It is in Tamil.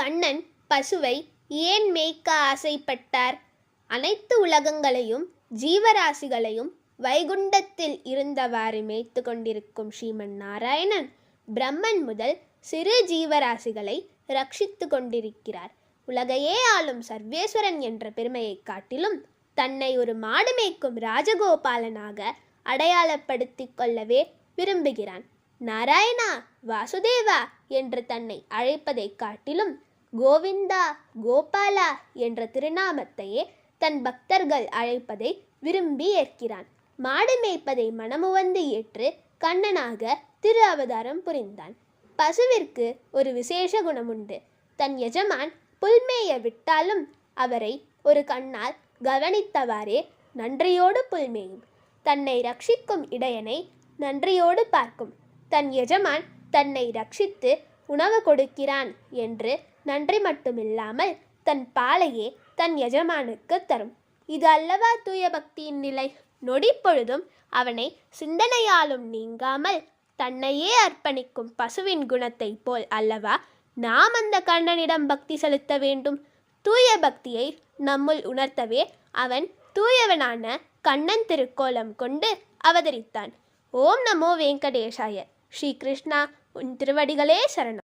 கண்ணன் பசுவை ஏன் மேய்க்க ஆசைப்பட்டார்? அனைத்து உலகங்களையும் ஜீவராசிகளையும் வைகுண்டத்தில் இருந்தவாறு மேய்த்து கொண்டிருக்கும் ஸ்ரீமன் நாராயணன் பிரம்மன் முதல் சிறு ஜீவராசிகளை ரட்சித்து கொண்டிருக்கிறார். உலகையே ஆளும் சர்வேஸ்வரன் என்ற பெருமையைக் காட்டிலும் தன்னை ஒரு மாடு மேய்க்கும் ராஜகோபாலனாக அடையாளப்படுத்திக் கொள்ளவே விரும்புகிறான். நாராயணா வாசுதேவா என்று தன்னை அழைப்பதைக் காட்டிலும் கோவிந்தா கோபாலா என்ற திருநாமத்தையே தன் பக்தர்கள் அழைப்பதை விரும்பி ஏற்கிறான். மாடு மேய்ப்பதை மனமுவந்து ஏற்று கண்ணனாக திரு அவதாரம் புரிந்தான். பசுவிற்கு ஒரு விசேஷ குணம் உண்டு தன் எஜமான் புல்மேய விட்டாலும் அவரை ஒரு கண்ணால் கவனித்தவாறே நன்றியோடு புல்மேயும் தன்னை ரட்சிக்கும் இடையனை நன்றியோடு பார்க்கும். தன் எஜமான் தன்னை ரட்சித்து உணவு கொடுக்கிறான் என்று நன்றி மட்டுமில்லாமல் தன் பாலையே தன் எஜமானுக்கு தரும். இது அல்லவா தூய பக்தியின் நிலை? நொடி பொழுதும் அவனை சிந்தனையாலும் நீங்காமல் தன்னையே அர்ப்பணிக்கும் பசுவின் குணத்தைப் போல் அல்லவா நாம் அந்த கண்ணனிடம் பக்தி செலுத்த வேண்டும்? தூய பக்தியை நம்முள் உணர்த்தவே அவன் தூயவனான கண்ணன் திருக்கோலம் கொண்டு அவதரித்தான். ஓம் நமோ வெங்கடேஷாய. ஸ்ரீ கிருஷ்ணா. உன் திருவடிகளே சரணம்.